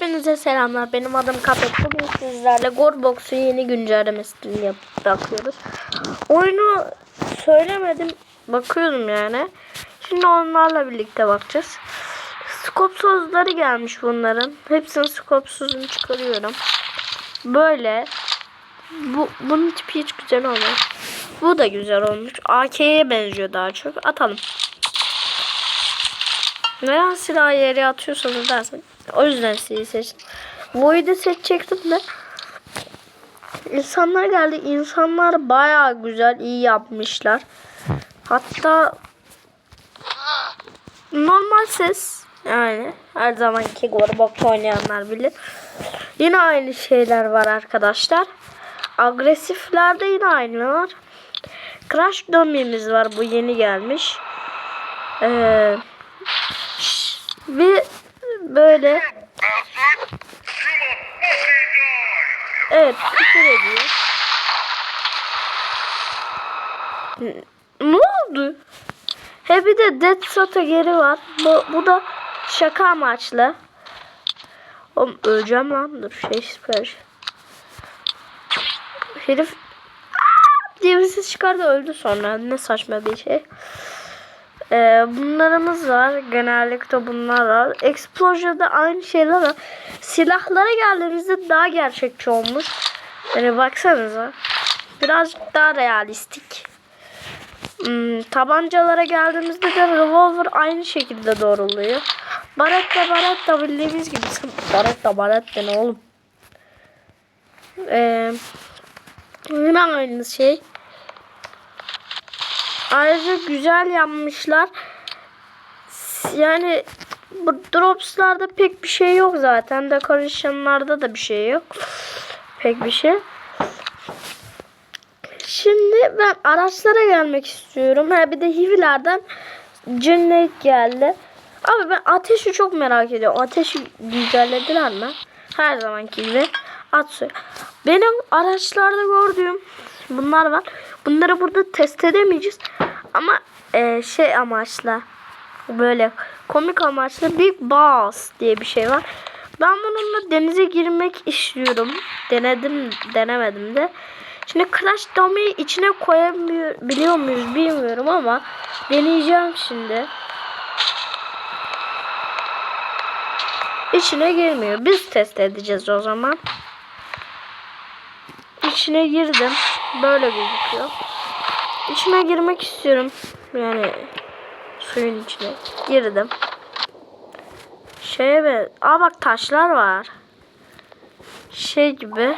Hepinize selamlar. Benim adım Kapet. Bugün sizlerle Gorbox'un yeni güncellemesini bakıyoruz. Oyunu söylemedim. Bakıyorum yani. Şimdi onlarla birlikte bakacağız. Skopsuzları gelmiş bunların. Hepsinin skopsuzunu çıkarıyorum. Böyle. Bu, bunun tipi hiç güzel olmuş. Bu da güzel olmuş. AK'ye benziyor daha çok. Atalım. Neden silahı yere atıyorsanız dersin. O yüzden sizi seçtim. Void'i seçecektim de. İnsanlar geldi. İnsanlar baya güzel, iyi yapmışlar. Hatta normal ses yani her zamanki Gorbox oynayanlar bilir. Yine aynı şeyler var arkadaşlar. Agresiflerde yine aynı var. Crash Dummy'miz var. Bu yeni gelmiş. Eee bir böyle Evet küfür ediyor. Ne oldu? He bir de Dead Sota geri var. Bu, bu da şaka amaçlı. Oğlum öleceğim lan. Dur şey sipariş. Herif diye bir ses çıkardı öldü sonra. Ne saçma bir şey. Ee, bunlarımız var. Genellikle bunlar var. Explosion'da aynı şeyler var. Silahlara geldiğimizde daha gerçekçi olmuş. Yani baksanıza. Birazcık daha realistik. Hmm, tabancalara geldiğimizde de revolver aynı şekilde doğruluyor. Baretta baretta bildiğimiz gibi. Baretta baretta ne oğlum? Ee, yine aynı şey. Ayrıca güzel yapmışlar. Yani bu dropslarda pek bir şey yok zaten. Decoration'larda da bir şey yok. Pek bir şey. Şimdi ben araçlara gelmek istiyorum. Ha bir de hivilerden cennet geldi. Abi ben ateşi çok merak ediyorum. Ateşi güncellediler mi? Her zamanki gibi. At suyu. Benim araçlarda gördüğüm bunlar var. Bunları burada test edemeyeceğiz. Ama e, şey amaçla böyle komik amaçlı Big Boss diye bir şey var. Ben bununla denize girmek istiyorum. Denedim, denemedim de. Şimdi Crash Dummy'yi içine koyabiliyor muyuz bilmiyorum ama deneyeceğim şimdi. İçine girmiyor. Biz test edeceğiz o zaman. İçine girdim. Böyle gözüküyor. İçine girmek istiyorum. Yani suyun içine girdim. Şeye be. Aa bak taşlar var. Şey gibi.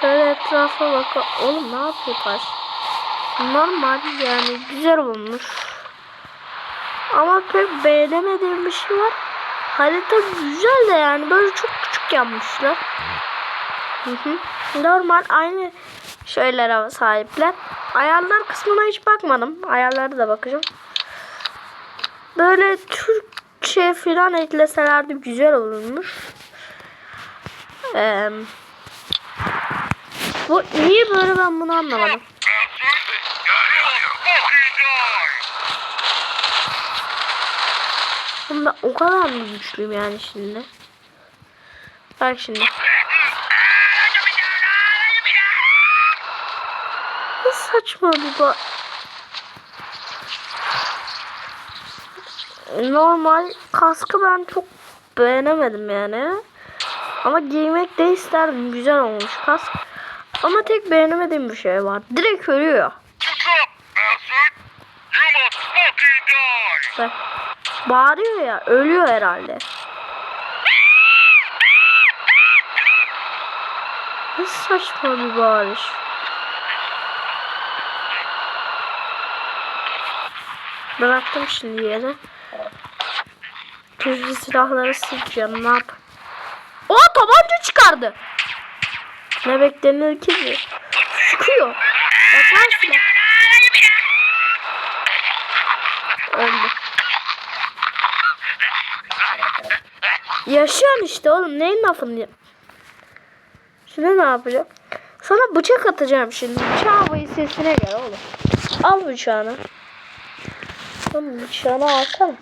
Şöyle etrafa bak. Oğlum ne yapıyor taş? Normal yani güzel olmuş. Ama pek beğenemediğim bir şey var. Harita güzel de yani böyle çok küçük yapmışlar. Normal aynı şeylere sahipler. Ayarlar kısmına hiç bakmadım. Ayarlara da bakacağım. Böyle Türkçe falan ekleselerdi güzel olurmuş. Ee, bu niye böyle ben bunu anlamadım. Bunda o kadar mı güçlüyüm yani şimdi? Bak şimdi. Saçma bir bu. Normal kaskı ben çok beğenemedim yani. Ama giymek de isterdim. Güzel olmuş kask. Ama tek beğenemediğim bir şey var. Direkt ölüyor. Bak. Bağırıyor ya. Ölüyor herhalde. Ne saçma bir bağırış. Bıraktım şimdi yere. Tüzlü silahları sıkacağım. Ne yap? O tabanca çıkardı. Ne beklenir ki? Sıkıyor. Bakar silah. Öldü. Yaşıyorsun işte oğlum. Neyin lafını yap? Şimdi ne yapacağım? Sana bıçak atacağım şimdi. Bıçağın sesine gel oğlum. Al bıçağını. Oğlum bıçağını alsana.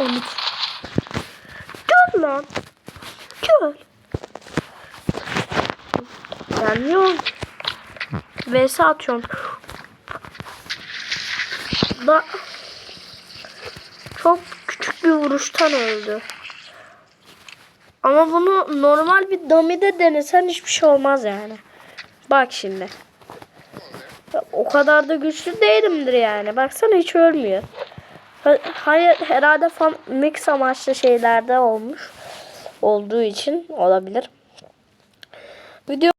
Umut. Gel lan. Gel. Gelmiyorum. VS atıyorum. Da çok küçük bir vuruştan öldü. Ama bunu normal bir dummy denesen hiçbir şey olmaz yani. Bak şimdi. O kadar da güçlü değilimdir yani. Baksana hiç ölmüyor. Ha- Hayır herhalde fan mix amaçlı şeylerde olmuş. Olduğu için olabilir. Video